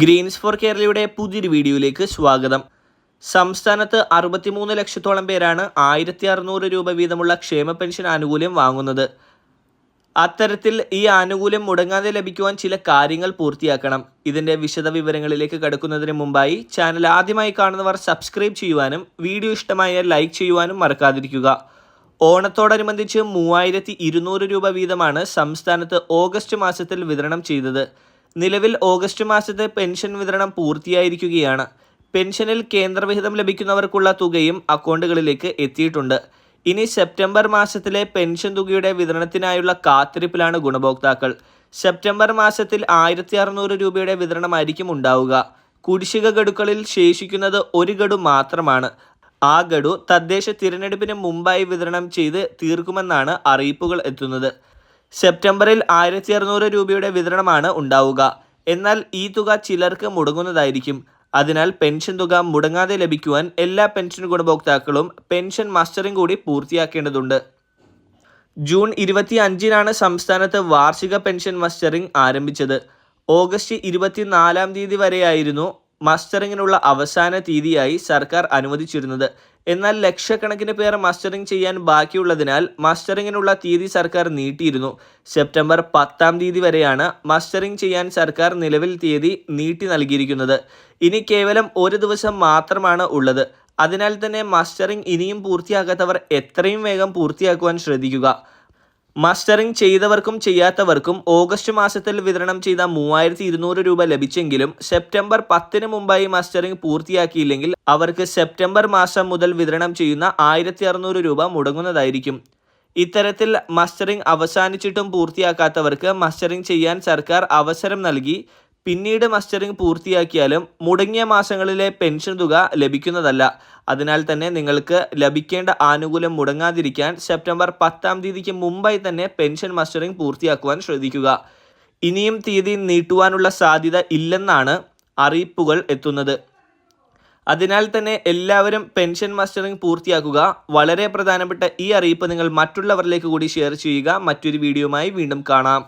Green's four കേരളയുടെ പുതിയൊരു വീഡിയോയിലേക്ക് സ്വാഗതം. സംസ്ഥാനത്ത് അറുപത്തിമൂന്ന് ലക്ഷത്തോളം പേരാണ് ആയിരത്തി അറുന്നൂറ് രൂപ വീതമുള്ള ക്ഷേമ പെൻഷൻ ആനുകൂല്യം വാങ്ങുന്നത്. അത്തരത്തിൽ ഈ ആനുകൂല്യം മുടങ്ങാതെ ലഭിക്കുവാൻ ചില കാര്യങ്ങൾ പൂർത്തിയാക്കണം. ഇതിന്റെ വിശദ വിവരങ്ങളിലേക്ക് കടക്കുന്നതിന് മുമ്പായി ചാനൽ ആദ്യമായി കാണുന്നവർ സബ്സ്ക്രൈബ് ചെയ്യുവാനും വീഡിയോ ഇഷ്ടമായ ലൈക്ക് ചെയ്യുവാനും മറക്കാതിരിക്കുക. ഓണത്തോടനുബന്ധിച്ച് മൂവായിരത്തി ഇരുന്നൂറ് രൂപ വീതമാണ് സംസ്ഥാനത്ത് ഓഗസ്റ്റ് മാസത്തിൽ വിതരണം ചെയ്തത്. നിലവിൽ ഓഗസ്റ്റ് മാസത്തെ പെൻഷൻ വിതരണം പൂർത്തിയായിരിക്കുകയാണ്. പെൻഷനിൽ കേന്ദ്രവിഹിതം ലഭിക്കുന്നവർക്കുള്ള തുകയും അക്കൗണ്ടുകളിലേക്ക് എത്തിയിട്ടുണ്ട്. ഇനി സെപ്റ്റംബർ മാസത്തിലെ പെൻഷൻ തുകയുടെ വിതരണത്തിനായുള്ള കാത്തിരിപ്പിലാണ് ഗുണഭോക്താക്കൾ. സെപ്റ്റംബർ മാസത്തിൽ ആയിരത്തി അറുന്നൂറ് രൂപയുടെ വിതരണമായിരിക്കും ഉണ്ടാവുക. കുടിശ്ശിക ഗഡുക്കളിൽ ശേഷിക്കുന്നത് ഒരു ഗഡു മാത്രമാണ്. ആ ഗഡു തദ്ദേശ തിരഞ്ഞെടുപ്പിന് മുമ്പായി വിതരണം ചെയ്ത് തീർക്കുമെന്നാണ് അറിയിപ്പുകൾ എത്തുന്നത്. സെപ്റ്റംബറിൽ ആയിരത്തി അറുന്നൂറ് രൂപയുടെ വിതരണമാണ് ഉണ്ടാവുക. എന്നാൽ ഈ തുക ചിലർക്ക് മുടങ്ങുന്നതായിരിക്കും. അതിനാൽ പെൻഷൻ തുക മുടങ്ങാതെ ലഭിക്കുവാൻ എല്ലാ പെൻഷൻ ഗുണഭോക്താക്കളും പെൻഷൻ മസ്റ്ററിംഗ് കൂടി പൂർത്തിയാക്കേണ്ടതുണ്ട്. ജൂൺ ഇരുപത്തി അഞ്ചിനാണ് സംസ്ഥാനത്ത് വാർഷിക പെൻഷൻ മസ്റ്ററിംഗ് ആരംഭിച്ചത്. ഓഗസ്റ്റ് ഇരുപത്തിനാലാം തീയതി വരെയായിരുന്നു മസ്റ്ററിങ്ങിനുള്ള അവസാന തീയതിയായി സർക്കാർ അനുവദിച്ചിരുന്നത്. എന്നാൽ ലക്ഷക്കണക്കിന് പേർ മസ്റ്ററിംഗ് ചെയ്യാൻ ബാക്കിയുള്ളതിനാൽ മസ്റ്ററിങ്ങിനുള്ള തീയതി സർക്കാർ നീട്ടിയിരുന്നു. സെപ്റ്റംബർ പത്താം തീയതി വരെയാണ് മസ്റ്ററിംഗ് ചെയ്യാൻ സർക്കാർ നിലവിൽ തീയതി നീട്ടി നൽകിയിരിക്കുന്നത്. ഇനി കേവലം ഒരു ദിവസം മാത്രമാണ് ഉള്ളത്. അതിനാൽ തന്നെ മസ്റ്ററിംഗ് ഇനിയും പൂർത്തിയാക്കാത്തവർ എത്രയും വേഗം പൂർത്തിയാക്കുവാൻ ശ്രദ്ധിക്കുക. മസ്റ്ററിംഗ് ചെയ്തവർക്കും ചെയ്യാത്തവർക്കും ഓഗസ്റ്റ് മാസത്തിൽ വിതരണം ചെയ്ത മൂവായിരത്തി ഇരുന്നൂറ് രൂപ ലഭിച്ചെങ്കിലും സെപ്റ്റംബർ പത്തിന് മുമ്പായി മാസ്റ്ററിംഗ് പൂർത്തിയാക്കിയില്ലെങ്കിൽ അവർക്ക് സെപ്റ്റംബർ മാസം മുതൽ വിതരണം ചെയ്യുന്ന ആയിരത്തി അറുന്നൂറ് രൂപ മുടങ്ങുന്നതായിരിക്കും. ഇത്തരത്തിൽ മസ്റ്ററിംഗ് അവസാനിച്ചിട്ടും പൂർത്തിയാക്കാത്തവർക്ക് മസ്റ്ററിംഗ് ചെയ്യാൻ സർക്കാർ അവസരം നൽകി പിന്നീട് മസ്റ്ററിംഗ് പൂർത്തിയാക്കിയാലും മുടങ്ങിയ മാസങ്ങളിലെ പെൻഷൻ തുക ലഭിക്കുന്നതല്ല. അതിനാൽ തന്നെ നിങ്ങൾക്ക് ലഭിക്കേണ്ട ആനുകൂല്യം മുടങ്ങാതിരിക്കാൻ സെപ്റ്റംബർ പത്താം തീയതിക്ക് മുമ്പായി തന്നെ പെൻഷൻ മസ്റ്ററിംഗ് പൂർത്തിയാക്കുവാൻ ശ്രദ്ധിക്കുക. ഇനിയും തീയതി നീട്ടുവാനുള്ള സാധ്യത ഇല്ലെന്നാണ് അറിയിപ്പുകൾ എത്തുന്നത്. അതിനാൽ തന്നെ എല്ലാവരും പെൻഷൻ മസ്റ്ററിംഗ് പൂർത്തിയാക്കുക. വളരെ പ്രധാനപ്പെട്ട ഈ അറിയിപ്പ് നിങ്ങൾ മറ്റുള്ളവരിലേക്ക് കൂടി ഷെയർ ചെയ്യുക. മറ്റൊരു വീഡിയോയുമായി വീണ്ടും കാണാം.